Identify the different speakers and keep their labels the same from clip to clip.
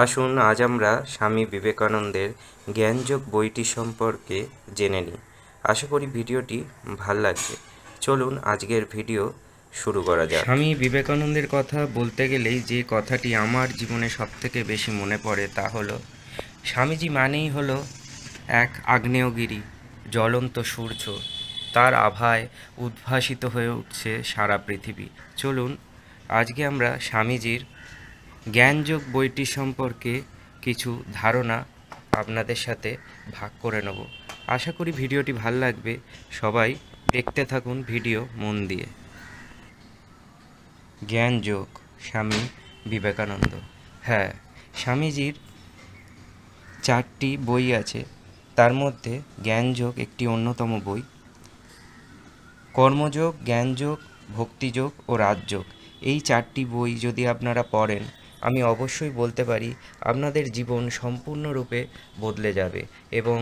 Speaker 1: আসুন আজ আমরা স্বামী বিবেকানন্দের জ্ঞানযোগ বইটি সম্পর্কে জেনে নিই। আশা করি ভিডিওটি ভালো লাগবে। চলুন আজকের ভিডিও শুরু করা যাক। স্বামী বিবেকানন্দের কথা বলতে গেলেই যে কথাটি আমার জীবনে সবথেকে বেশি মনে পড়ে তা হলো, স্বামীজি মানেই হলো এক আগ্নেয়গিরি, জ্বলন্ত সূর্য। তার আভায় উদ্ভাসিত হয়ে উঠছে সারা পৃথিবী। চলুন, আজকে আমরা স্বামীজির জ্ঞানযোগ বইটি সম্পর্কে কিছু ধারণা আপনাদের সাথে ভাগ করে নেব। আশা করি ভিডিওটি ভালো লাগবে। সবাই দেখতে থাকুন ভিডিও মন দিয়ে। জ্ঞানযোগ, স্বামী বিবেকানন্দ। হ্যাঁ স্বামীজির চারটি বই আছে। তার মধ্যে জ্ঞানযোগ একটি অন্যতম বই। কর্মযোগ, জ্ঞানযোগ, ভক্তিযোগ ও রাজযোগ। এই চারটি বই যদি আপনারা পড়েন আমি অবশ্যই বলতে পারি, আপনাদের জীবন সম্পূর্ণরূপে বদলে যাবে এবং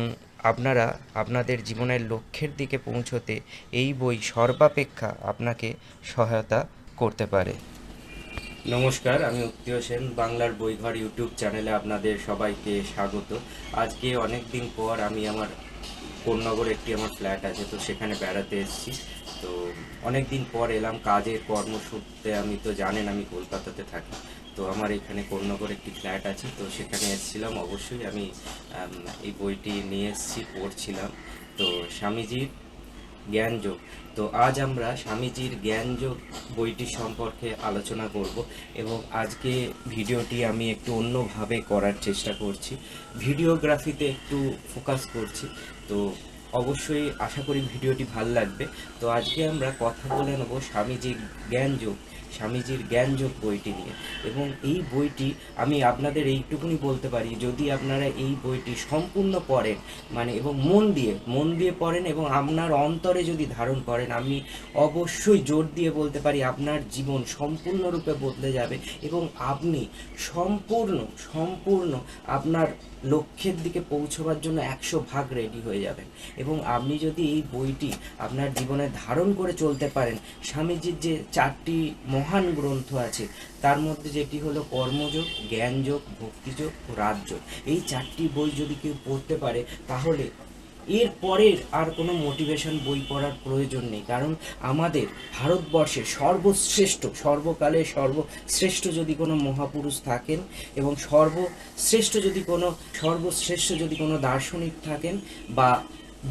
Speaker 1: আপনারা আপনাদের জীবনের লক্ষ্যের দিকে পৌঁছতে এই বই সর্বাপেক্ষা আপনাকে সহায়তা করতে পারে। নমস্কার, আমি উত্তীয় সেন, বাংলার বইঘর ইউটিউব চ্যানেলে আপনাদের সবাইকে স্বাগত। আজকে অনেক দিন পর আমি আমার কোন্নগরে একটি আমার ফ্ল্যাট আছে, তো সেখানে বেড়াতে এসেছি। তো অনেক দিন পর এলাম, কাজের কর্মসূত্রে আমি তো জানেন আমি কলকাতাতে থাকি। তো আমার এখানে কোন্নগর একটি ফ্ল্যাট আছে, তো সেখানে এসেছিলাম। অবশ্যই আমি এই বইটি নিয়ে এসেছি, পড়ছিলাম। তো স্বামীজির জ্ঞানযোগ। তো আজ আমরা স্বামীজির জ্ঞানযোগ বইটি সম্পর্কে আলোচনা করব এবং আজকে ভিডিওটি আমি একটু অন্যভাবে করার চেষ্টা করছি। ভিডিওগ্রাফিতে একটু ফোকাস করছি। তো অবশ্যই আশা করি ভিডিওটি ভালো লাগবে। তো আজকে আমরা কথা বলে নেব স্বামীজির জ্ঞানযোগ স্বামীজির জ্ঞানযোগ বইটি নিয়ে। এবং এই বইটি আমি আপনাদের এইটুকুনি বলতে পারি, যদি আপনারা এই বইটি সম্পূর্ণ পড়েন মানে এবং মন দিয়ে মন দিয়ে পড়েন এবং আপনার অন্তরে যদি ধারণ করেন, আমি অবশ্যই জোর দিয়ে বলতে পারি আপনার জীবন সম্পূর্ণরূপে বদলে যাবে এবং আপনি সম্পূর্ণ সম্পূর্ণ আপনার লক্ষ্যের দিকে পৌঁছবার জন্য একশো ভাগ রেডি হয়ে যাবেন। এবং আপনি যদি এই বইটি আপনার জীবনে ধারণ করে চলতে পারেন, স্বামীজির যে চারটি মহান গ্রন্থ আছে। তার মধ্যে যেটি হলো কর্মযোগ, জ্ঞানযোগ, ভক্তিযোগ ও রাজযোগ। এই চারটি বই যদি কেউ পড়তে পারে, তাহলে এর পরের আর কোনো মোটিভেশন বই পড়ার প্রয়োজন নেই। কারণ আমাদের ভারতবর্ষের সর্বশ্রেষ্ঠ, সর্বকালে সর্বশ্রেষ্ঠ যদি কোনো মহাপুরুষ থাকেন এবং সর্বশ্রেষ্ঠ যদি কোনো, সর্বশ্রেষ্ঠ যদি কোনো দার্শনিক থাকেন বা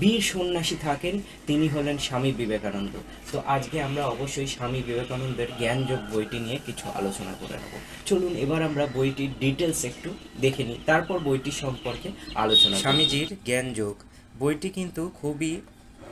Speaker 1: বীর সন্ন্যাসী থাকেন, তিনি হলেন স্বামী বিবেকানন্দ। তো আজকে আমরা অবশ্যই স্বামী বিবেকানন্দের জ্ঞানযোগ বইটি নিয়ে কিছু আলোচনা করে নেব। চলুন, এবার আমরা বইটির ডিটেলস একটু দেখে নিই। তারপর বইটি সম্পর্কে আলোচনা স্বামীজির জ্ঞানযোগ। বইটি কিন্তু খুবই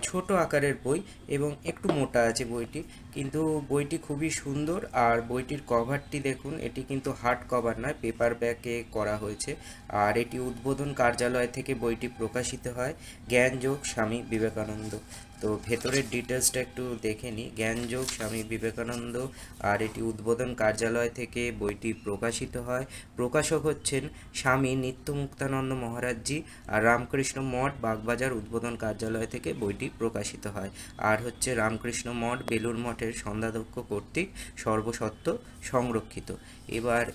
Speaker 1: ছোট আকারের বই এবং একটু মোটা আছে বইটি। কিন্তু বইটি খুবই সুন্দর আর বইটির কভারটি দেখুন, এটি কিন্তু হার্ড কভার নয় পেপার ব্যাকে করা হয়েছে। আর এটি উদ্বোধন কার্যালয় থেকে বইটি প্রকাশিত হয়। জ্ঞানযোগ স্বামী বিবেকানন্দ। তো ভেতরের ডিটেলসটা একটু দেখে নিই। জ্ঞানযোগ স্বামী বিবেকানন্দ, আর এটি উদ্বোধন কার্যালয় থেকে বইটি প্রকাশিত হয়। প্রকাশক হচ্ছেন স্বামী নিত্যমুক্তানন্দ মহারাজজি আর রামকৃষ্ণ মঠ, বাগবাজার উদ্বোধন কার্যালয় থেকে বইটি প্রকাশিত হয়। আর হচ্ছে রামকৃষ্ণ মঠ বেলুর মঠের সন্ধ্যাধ্যক্ষ কর্তৃক সর্বসত্ব সংরক্ষিত। এবার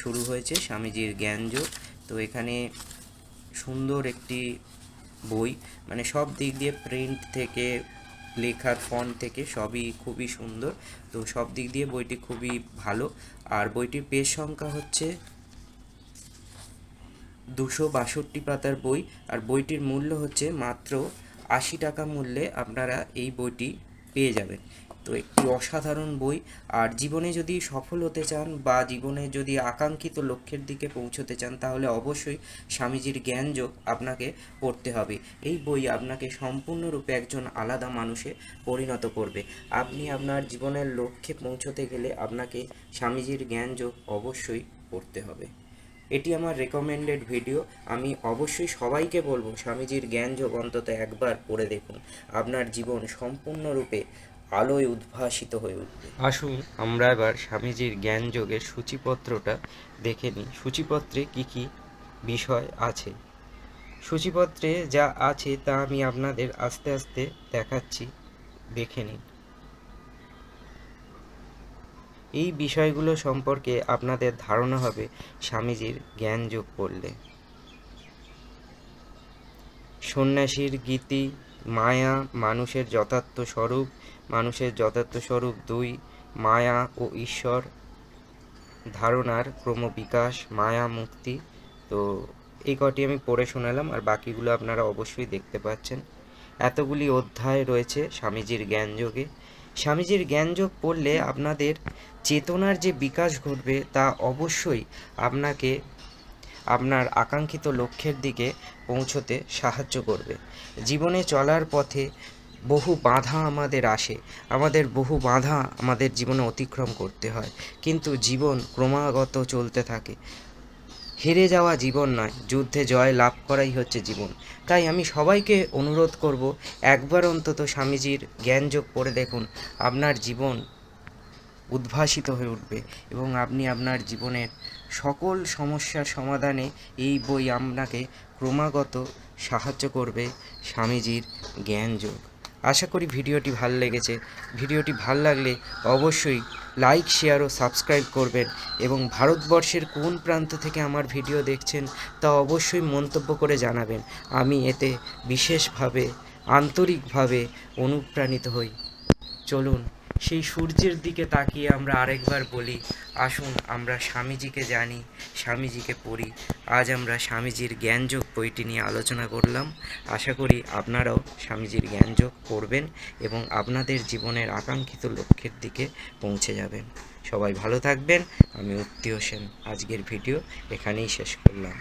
Speaker 1: শুরু হয়েছে স্বামীজির জ্ঞানযোগ তো এখানে সুন্দর একটি বই মানে সব দিক দিয়ে প্রিন্ট থেকে, লেখার ফন্ট থেকে সবই খুবই সুন্দর। তো সব দিক দিয়ে বইটি খুবই ভালো। আর বইটির পেজ সংখ্যা হচ্ছে দুশো বাষট্টি পাতার বই। আর বইটির মূল্য হচ্ছে মাত্র আশি টাকা মূল্যে আপনারা এই বইটি পেয়ে যাবেন। তো একটি অসাধারণ বই। আর জীবনে যদি সফল হতে চান বা জীবনে যদি আকাঙ্ক্ষিত লক্ষ্যের দিকে পৌঁছতে চান, তাহলে অবশ্যই স্বামীজির জ্ঞানযোগ আপনাকে পড়তে হবে। এই বই আপনাকে সম্পূর্ণরূপে একজন আলাদা মানুষে পরিণত করবে। আপনি আপনার জীবনের লক্ষ্যে পৌঁছতে গেলে আপনাকে স্বামীজির জ্ঞানযোগ অবশ্যই পড়তে হবে। এটি আমার রেকমেন্ডেড ভিডিও আমি অবশ্যই সবাইকে বলব, স্বামীজির জ্ঞানযোগ অন্তত একবার পড়ে দেখুন। আপনার জীবন সম্পূর্ণরূপে আলোয় উদ্ভাসিত হয়ে উঠবে। আসুন আমরা এবার স্বামীজির জ্ঞানযোগের সূচিপত্রটা দেখে নিই। সূচিপত্রে কি কি বিষয় আছে? সূচিপত্রে যা আছে তা আমি আপনাদের আস্তে আস্তে দেখাচ্ছি, দেখে নিন। এই বিষয়গুলো সম্পর্কে আপনাদের ধারণা হবে স্বামীজির জ্ঞান যোগ পড়লে সন্ন্যাসীর গীতি মায়া মানুষের যথার্থ স্বরূপ, মানুষের যথার্থ স্বরূপ দুই, মায়া ও ঈশ্বর। ধারণার ক্রমবিকাশ, মায়া মুক্তি। তো এই কটি আমি পড়ে শোনালাম, আর বাকিগুলো আপনারা অবশ্যই দেখতে পাচ্ছেন। এতগুলি অধ্যায় রয়েছে স্বামীজির জ্ঞানযোগে। স্বামীজির জ্ঞানযোগ পড়লে আপনাদের চেতনার যে বিকাশ ঘটবে তা অবশ্যই আপনাকে আপনার আকাঙ্ক্ষিত লক্ষ্যের দিকে পৌঁছতে সাহায্য করবে। জীবনে চলার পথে বহু বাধা আমাদের আসে, আমাদের বহু বাধা আমাদের জীবনে অতিক্রম করতে হয়, কিন্তু জীবন ক্রমাগত চলতে থাকে। হেরে যাওয়া জীবন নয়, যুদ্ধে জয় লাভ করাই হচ্ছে জীবন। তাই আমি সবাইকে অনুরোধ করব, একবার অন্তত স্বামীজির জ্ঞানযোগ পড়ে দেখুন, আপনার জীবন উদ্ভাসিত হয়ে উঠবে এবং আপনি আপনার জীবনের সকল সমস্যার সমাধানে এই বই আপনাকে ক্রমাগত সাহায্য করবে স্বামীজির জ্ঞানযোগ। আশা করি ভিডিওটি ভালো লেগেছে। ভিডিওটি ভালো লাগলে অবশ্যই লাইক, শেয়ার ও সাবস্ক্রাইব করবেন এবং ভারতবর্ষের কোন প্রান্ত থেকে আমার ভিডিও দেখছেন তা অবশ্যই মন্তব্য করে জানাবেন। আমি এতে বিশেষভাবে, আন্তরিকভাবে অনুপ্রাণিত হই। চলুন সেই সূর্যের দিকে তাকিয়ে আমরা আরেকবার বলি, আসুন, আমরা স্বামীজিকে জানি, স্বামীজিকে পড়ি। আজ আমরা স্বামীজির জ্ঞানযোগ বইটি নিয়ে আলোচনা করলাম। আশা করি আপনারাও স্বামীজির জ্ঞানযোগ পড়বেন এবং আপনাদের জীবনের আকাঙ্ক্ষিত লক্ষ্যের দিকে পৌঁছে যাবেন। সবাই ভালো থাকবেন। আমি উত্তীয় সেন। আজকের ভিডিও এখানেই শেষ করলাম।